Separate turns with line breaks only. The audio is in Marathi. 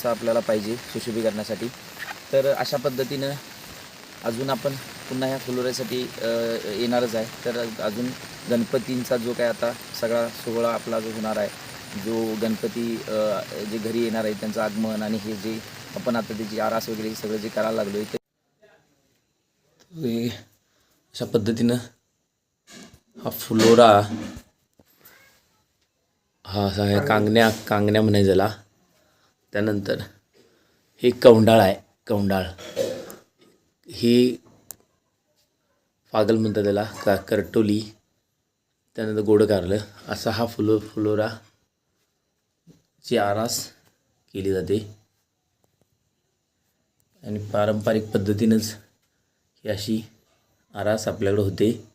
कलरचा आपल्याला पाहिजे सुशोभीकरणासाठी. तर अशा पद्धतीनं अजून आपण पुन्हा ह्या फुलोऱ्यासाठी येणारच आहे. तर अजून गणपतींचा जो काय आता सगळा सोहळा आपला जो होणार आहे जो गणपती जे घरी येणार आहे त्यांचं आगमन आणि हे जे आपण आता त्याची आरास वगैरे हे सगळं जे करायला लागलो आहे ते अशा पद्धतीनं हा फुलोरा हा कांगण्या कांगण्या म्हणे त्याला त्यानंतर हे कौंडाळ आहे कौंडाळ. ही फागल म्हणतात त्याला का करटोली. त्यानंतर गोडं कारलं असा हा फुलो फुलोरा ची आरास केली जाते. आणि पारंपरिक पद्धतीनंच ही अशी आरास आपल्याकडं होते.